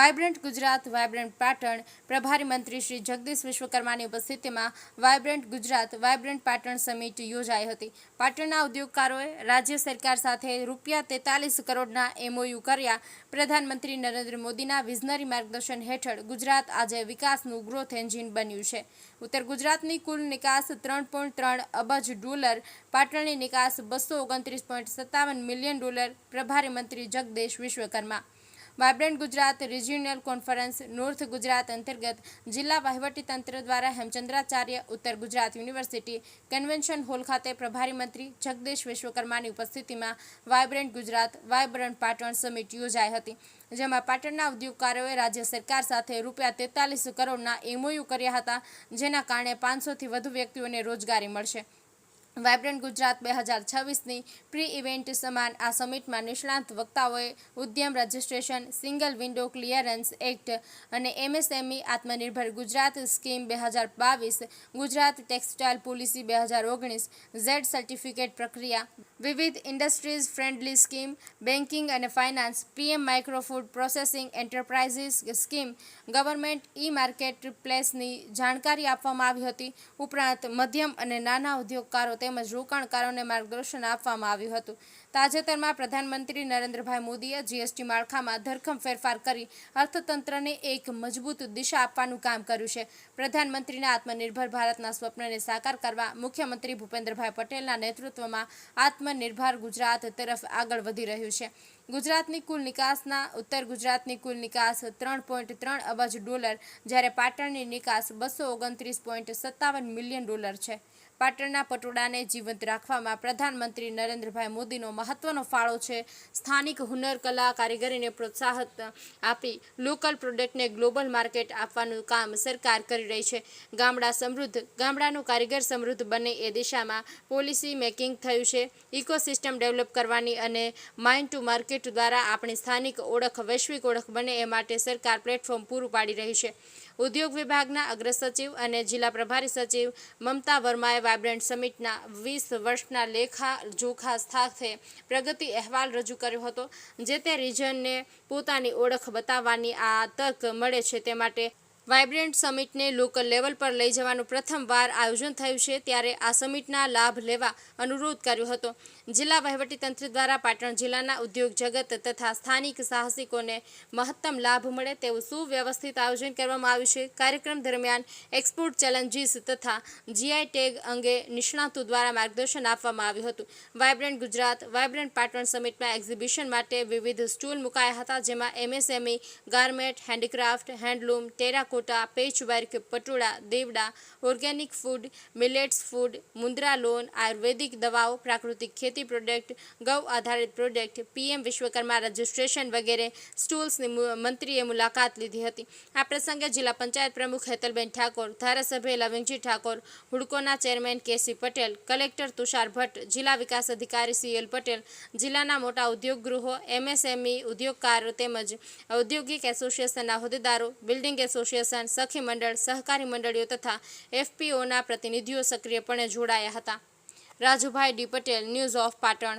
Vibrant Gujarat, vibrant Patan, પ્રભારી મંત્રી શ્રી જગદીશ વિશ્વકર્માની ઉપસ્થિતિમાં vibrant Gujarat, vibrant Patan summit યોજાઈ હતી. પાટણના ઉદ્યોગકારોએ રાજ્ય સરકાર સાથે રૂપિયા તેતાલીસ કરોડના એમઓયુ કર્યા. પ્રધાનમંત્રી નરેન્દ્ર મોદીના વિઝનરી માર્ગદર્શન હેઠળ ગુજરાત આજે વિકાસનું ગ્રોથ એન્જિન બન્યું છે. ઉત્તર ગુજરાતની કુલ નિકાસ ત્રણ પોઈન્ટ ત્રણ અબજ ડોલર, પાટણની નિકાસ બસો ઓગણત્રીસ પોઈન્ટ સત્તાવન મિલિયન ડોલર, પ્રભારી મંત્રી Jagdish Vishwakarma. Vibrant Gujarat regional conference north Gujarat અંતર્ગત જિલ્લા વહીવટીતંત્ર દ્વારા હેમચંદ્રાચાર્ય ઉત્તર ગુજરાત યુનિવર્સિટી કન્વેન્શન હોલ ખાતે પ્રભારી મંત્રી જગદીશ વિશ્વકર્માની ઉપસ્થિતિમાં vibrant Gujarat vibrant Patan summit યોજાઈ હતી, જેમાં પાટણના ઉદ્યોગકારોએ રાજ્ય સરકાર સાથે રૂપિયા તેતાલીસ કરોડના એમઓયુ કર્યા હતા, જેના કારણે પાંચસોથી વધુ વ્યક્તિઓને રોજગારી મળશે. વાયબ્રન્ટ ગુજરાત બે હજાર છવ્વીસની પ્રી ઇવેન્ટ સમાન આ સમિટમાં નિષ્ણાંત વક્તાઓએ Udyam registration single window clearance act અને એમએસએમઈ આત્મનિર્ભર ગુજરાત સ્કીમ બે હજાર બાવીસ, ગુજરાત ટેક્સટાઇલ પોલિસી બે હજાર ઓગણીસ ઝેડ સર્ટિફિકેટ પ્રક્રિયા વિવિધ ઇન્ડસ્ટ્રીઝ ફ્રેન્ડલી સ્કીમ, બેન્કિંગ અને finance, PM micro processing enterprises scheme, government E market પ્લેસની જાણકારી આપવામાં આવી હતી. ઉપરાંત મધ્યમ અને નાના ઉદ્યોગકારો તેમજ રોકાણકારોને માર્ગદર્શન આપવામાં આવ્યું હતું. તાજેતરમાં પ્રધાનમંત્રી નરેન્દ્રભાઈ મોદીએ જીએસટી માળખામાં ધરખમ ફેરફાર કરી અર્થતંત્રને એક મજબૂત દિશા આપવાનું કામ કર્યું છે. પ્રધાનમંત્રીના આત્મનિર્ભર ભારતના સ્વપ્નને સાકાર કરવા મુખ્યમંત્રી ભૂપેન્દ્રભાઈ પટેલના નેતૃત્વમાં આત્મનિર્ભર ગુજરાત તરફ આગળ વધી રહ્યું છે. ગુજરાતની કુલ નિકાસના, ઉત્તર ગુજરાતની કુલ નિકાસ ત્રણ પોઈન્ટ ત્રણ અબજ ડોલર, જ્યારે પાટણની નિકાસ બસો ઓગણત્રીસ પોઈન્ટ સત્તાવન મિલિયન ડોલર છે. પાટણના પટોળાને જીવંત રાખવામાં પ્રધાનમંત્રી નરેન્દ્રભાઈ મોદીનો મહત્વનો ફાળો છે. સ્થાનિક હુનર કલા કારીગરીને પ્રોત્સાહન આપી લોકલ પ્રોડક્ટને ગ્લોબલ માર્કેટ આપવાનું કામ સરકાર કરી રહી છે. ગામડા સમૃદ્ધ, ગામડાનું કારીગર સમૃદ્ધ બને એ દિશામાં પોલિસી મેકિંગ થયું છે. ઇકોસિસ્ટમ ડેવલપ કરવાની અને માઇન્ડ ટુ માર્કેટ દ્વારા આપણી સ્થાનિક ઓળખ, વૈશ્વિક ઓળખ બને એ માટે સરકાર પ્લેટફોર્મ પૂરું પાડી રહી છે. ઉદ્યોગ વિભાગના અગ્ર સચિવ અને જિલ્લા પ્રભારી સચિવ મમતા વર્માએ વાયબ્રન્ટ સમિટના વીસ વર્ષના લેખા જોખા સાથે પ્રગતિ અહેવાલ રજૂ કર્યો હતો, જે તે રિજનને પોતાની ઓળખ બતાવવાની આ તક મળે છે તે માટે વાયબ્રન્ટ સમિટને લોકલ લેવલ પર લઈ જવાનું પ્રથમવાર આયોજન થયું છે, ત્યારે આ સમિટના લાભ લેવા અનુરોધ કર્યો હતો. જિલ્લા વહીવટીતંત્ર દ્વારા પાટણ જિલ્લાના ઉદ્યોગ જગત તથા સ્થાનિક સાહસિકોને મહત્તમ લાભ મળે તેવું સુવ્યવસ્થિત આયોજન કરવામાં આવ્યું છે. કાર્યક્રમ દરમિયાન એક્સપોર્ટ ચેલેન્જીસ તથા જીઆઈ ટેગ અંગે નિષ્ણાતો દ્વારા માર્ગદર્શન આપવામાં આવ્યું હતું. વાઇબ્રન્ટ ગુજરાત વાઇબ્રન્ટ પાટણ સમિટમાં એક્ઝિબિશન માટે વિવિધ સ્ટોલ મુકાયા હતા, જેમાં MSME, garment, handicraft, handloom, terracotta patchwork, patola, Devda, organic food, millets food Mundra loan, Ayurvedic દવાઓ, પ્રાકૃતિક ખેતી પ્રોડક્ટ, ગૌ આધારિત પ્રોડક્ટ, પીએમ વિશ્વકર્મા રજિસ્ટ્રેશન વગેરે સ્ટોલ્સની મંત્રીએ મુલાકાત લીધી હતી. આ પ્રસંગે જિલ્લા પંચાયત પ્રમુખ હેતલબેન ઠાકોર, ધારાસભ્ય Lavingji Thakor, હુડકોના chairman KC Patel, collector Tushar Bhatt, જિલ્લા વિકાસ અધિકારી સીએલ પટેલ, જિલ્લાના મોટા ઉદ્યોગ ગૃહો એમએસએમઈ ઉદ્યોગકારો તેમજ ઔદ્યોગિક એસોસિએશનના હોદ્દેદારો, બિલ્ડિંગ એસોસિએશન સખી મંડળ, સહકારી મંડળીઓ તથા એફપીઓના પ્રતિનિધિઓ સક્રિયપણે જોડાયા હતા. Rajubhai D Patel news of Patan